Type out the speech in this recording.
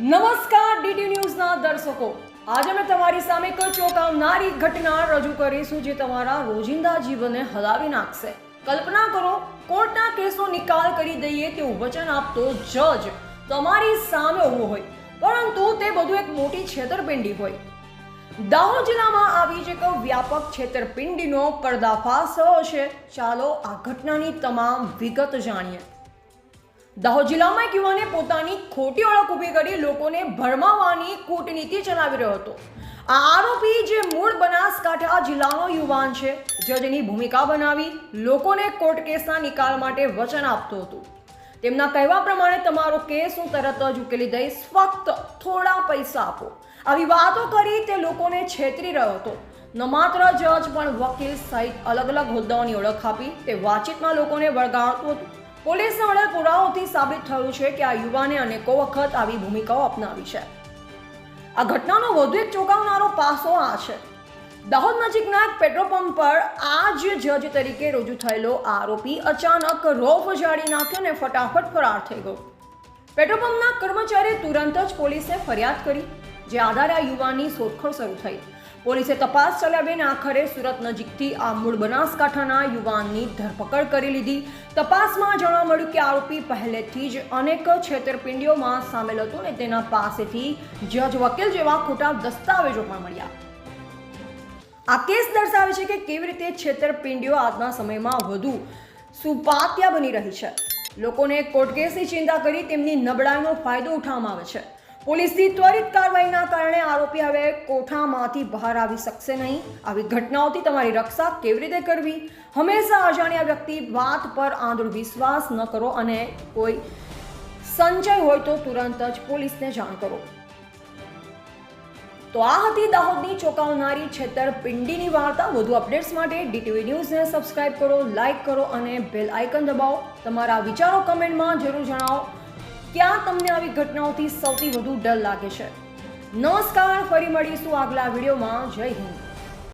નમસ્કાર, ડીડી ન્યૂઝના દર્શકો. આજે અમે તમારી સામે એક ચોંકાવનારી ઘટના રજૂ કરીશું જે તમારા રોજિંદા જીવનને હલાવી નાખશે. કલ્પના કરો, કોર્ટના કેસનો નિકાલ કરી દઈએ તેવું વચન આપતો જજ તમારી સામે ઊભો હોય, પરંતુ તે બધું એક મોટી છેતરપિંડી હોય. દાહોદ જિલ્લામાં આવી જ એક વ્યાપક છેતરપિંડીનો પર્દાફાશ થયો છે ચાલો આ ઘટનાની તમામ વિગત જાણીએ. દાહોદ જિલ્લામાં એક યુવાને પોતાની ખોટી ઓળખ ઊભી કરી લોકોને ભરમાવવાની કૂટનીતિ ચલાવી રહ્યો હતો. આ આરોપી જે મૂળ બનાસકાંઠા જિલ્લાનો યુવાન છે જજની ભૂમિકા બનાવી લોકોને કોર્ટ કેસના નિકાલ માટે વચન આપતો હતો. તેમના કહેવા પ્રમાણે, તમારો કેસ હું તરત જ ઉકેલી દઈશ, ફક્ત થોડા પૈસા આપો. આવી વાતો કરી તે લોકોને છેતરી રહ્યો હતો. ન માત્ર જજ પણ વકીલ સહિત અલગ અલગ હોદ્દાઓની ઓળખ આપી તે વાતચીતમાં લોકોને વળગાડતું હતું. પોલીસના મળેલ પુરાવાઓથી સાબિત થયું છે કે આ યુવાને અનેકો વખત આવી ભૂમિકાઓ અપનાવી છે. આ ઘટનાનો વધુ એક ચોંકાવનારો પાસો આ છે. દાહોદ નજીકના એક પેટ્રોલ પંપ પર આ જજ તરીકે રજૂ થયેલો આરોપી અચાનક રોફ જાળી નાખ્યો ને ફટાફટ ફરાર થઈ ગયો. પેટ્રોલ પંપના કર્મચારીએ તુરંત જ પોલીસને ફરિયાદ કરી, જે આધારે આ યુવાનની શોધખોળ શરૂ થઈ. પોલીસે તપાસ ચલાવીને આખરે સુરત નજીકથી આ મૂળ બનાસકાંઠાના યુવાનની ધરપકડ કરી લીધી. તપાસમાં જાણવા મળ્યું કે આરોપી પહેલેથી જ અનેક છેતરપિંડીઓમાં સામેલ હતો ને તેના પાસેથી જજ વકીલ જેવા ખોટા દસ્તાવેજો પણ મળ્યા. આ કેસ દર્શાવે છે કે કેવી રીતે છેતરપિંડીઓ આજના સમયમાં વધુ સુપાત્યા બની રહી છે. લોકોને કોર્ટ કેસની ચિંતા કરી તેમની નબળાઈનો ફાયદો ઉઠાવવામાં આવે છે. પોલીસની ત્વરિત કાર્યવાહીના કારણે આરોપી હવે કોઠામાંથી બહાર આવી શકશે નહીં. આવી ઘટનાઓથી તમારી રક્ષા કેવી રીતે કરવી? હંમેશા અજાણ્યા વ્યક્તિ વાત પર આંધળો વિશ્વાસ ન કરો અને કોઈ સંચય હોય તો તુરંત જ પોલીસને જાણ કરો. તો આ હતી દાહોદની ચોંકાવનારી છેતરપિંડીની વાર્તા. વધુ અપડેટ્સ માટે ડીટીવી ન્યૂઝને સબસ્ક્રાઇબ કરો, લાઇક કરો અને બેલ આઇકન દબાવો. તમારા વિચારો કમેન્ટમાં જરૂર જણાવો. ક્યાં તમને આવી ઘટનાઓથી સૌથી વધુ ડર લાગે છે? નમસ્કાર, ફરી મળીશું આગલા વિડીયોમાં. જય હિન્દ.